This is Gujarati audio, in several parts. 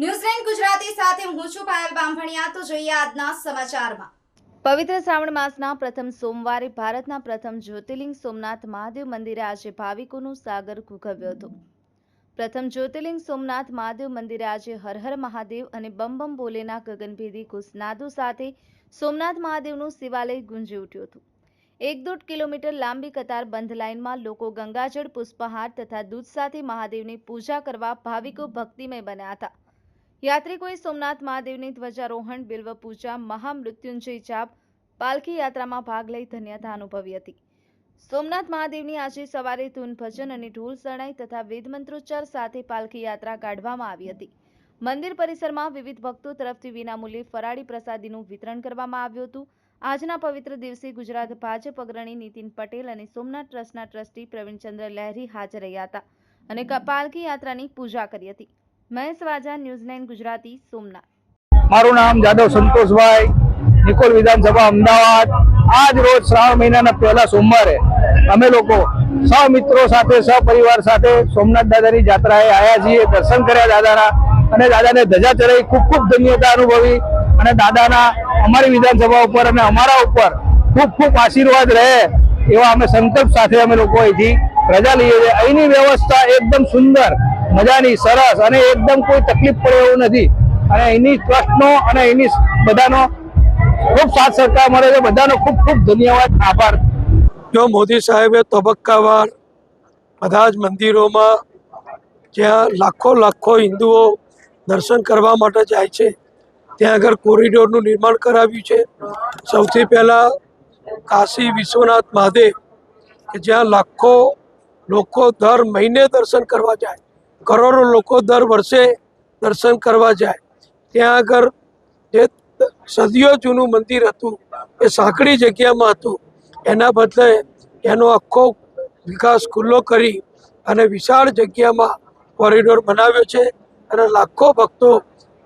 ન્યૂઝલેન્ડ ગુજરાતી સાથે હું છું પાયલ બામભણિયા. તો જોઈએ આજના સમાચારમાં. પવિત્ર શ્રાવણ માસના પ્રથમ સોમવારે ભારતના પ્રથમ જ્યોતિર્લિંગ સોમનાથ મહાદેવ મંદિરે આજે ભાવિકોનું સાગર ઘૂઘવ્યો હતો. પ્રથમ જ્યોતિર્લિંગ સોમનાથ મહાદેવ મંદિરે આજે હર હર મહાદેવ અને બમ બમ બોલેના ગગનભેદી ઘુસનાદો સાથે સોમનાથ મહાદેવનું શિવાલય ગુંજી ઉઠ્યું હતું. એક દોઢ કિલોમીટર લાંબી કતાર બંધ લાઇનમાં લોકો ગંગાજળ, પુષ્પહાર તથા દૂધ સાથે મહાદેવની પૂજા કરવા ભાવિકો ભક્તિમય બન્યા હતા. યાત્રિકોએ સોમનાથ મહાદેવની ધ્વજારોહણ બિલ્વ પૂજા મહામૃત્યુંજય જાપ, પાલખી યાત્રામાં ભાગ લઈ ધન્યતા અનુભવી હતી. સોમનાથ મહાદેવની આજે સવારે ધૂન ભજન અને ઢોલ શરણાઈ તથા વેદ મંત્રોચ્ચાર સાથે પાલખી યાત્રા કાઢવામાં આવી હતી. મંદિર પરિસરમાં વિવિધ ભક્તો તરફથી વિનામૂલ્યે ફરાળી પ્રસાદીનું વિતરણ કરવામાં આવ્યું હતું. આજના પવિત્ર દિવસે ગુજરાત ભાજપ અગ્રણી નીતિન પટેલ અને સોમનાથ ટ્રસ્ટના ટ્રસ્ટી પ્રવીણચંદ્ર લહેરી હાજર રહ્યા હતા અને પાલખી યાત્રાની પૂજા કરી હતી. મહેશ વાજા ન્યૂઝલેન્ડ ગુજરાતી, સોમનાથ. મારું નામ જાદવ સંતોષભાઈ, નિકોલ વિધાનસભા, અમદાવાદ. આજ રોજ શ્રાવણ મહિનાના પહેલા સોમવારે અમે લોકો સહમિત્રો સાથે સહપરિવાર સાથે સોમનાથ દાદાની જાત્રાએ આવ્યા છીએ, દર્શન કર્યા દાદાના. અને દાદાને ધજા ચડાવી ખૂબ ખૂબ ધન્યતા અનુભવી. અને દાદાના અમારી વિધાનસભા ઉપર અને અમારા ઉપર ખૂબ ખૂબ આશીર્વાદ રહે એવા અમે સંકલ્પ સાથે અમે લોકો અહીંથી રજા લઈએ છીએ. અહીંની વ્યવસ્થા એકદમ સુંદર મજાની, સરસ અને એકદમ કોઈ તકલીફ પડે એવું નથી. અને એની ટ્રસ્ટનો અને એની બધાનો ખૂબ સાથ સરકાર મળે છે. બધાનો ખૂબ ખૂબ ધન્યવાદ, આભાર. જો મોદી સાહેબે તબક્કાવાર બધા જ મંદિરોમાં જ્યાં લાખો લાખો હિન્દુઓ દર્શન કરવા માટે જાય છે, ત્યાં આગળ કોરિડોરનું નિર્માણ કરાવ્યું છે. સૌથી પહેલાં કાશી વિશ્વનાથ મહાદેવ, કે જ્યાં લાખો લોકો દર મહિને દર્શન કરવા જાય. કરોડો લોકો દર વર્ષે દર્શન કરવા જાય. ત્યાં આગળ જે સદીઓ જૂનું મંદિર હતું, એ સાંકડી જગ્યામાં હતું, એના બદલે એનો આખો વિકાસ ખુલ્લો કરી અને વિશાળ જગ્યામાં કોરિડોર બનાવ્યો છે અને લાખો ભક્તો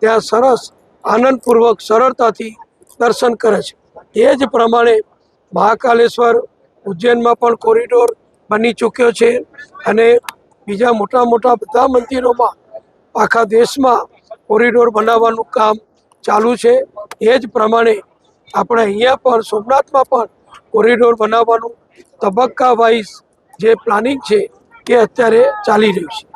ત્યાં સરસ આનંદપૂર્વક સરળતાથી દર્શન કરે છે. એ જ પ્રમાણે મહાકાલેશ્વર ઉજ્જૈનમાં પણ કોરિડોર બની ચૂક્યો છે અને બીજા મોટા મોટા બધા મંદિરોમાં આખા દેશમાં કોરિડોર બનાવવાનું કામ ચાલુ છે. એ જ પ્રમાણે આપણે અહીંયા પણ સોમનાથમાં પણ કોરિડોર બનાવવાનું તબક્કા વાઇઝ જે પ્લાનિંગ છે, એ અત્યારે ચાલી રહ્યું છે.